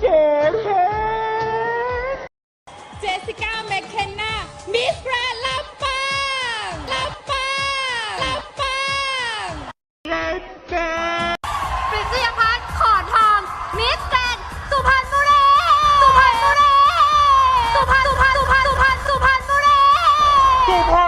เก๋เจสสิก้าแมคเคนนามิสแกรนด์ลำปางลำปางลำปางและแงปริศยพัฒน์ขอนทองมิสแกรนสุพรรณบุรีสุพรรณบุรีสุพรรณสุพรรณสุพรรณสุพรรณบุรีสุพรรณ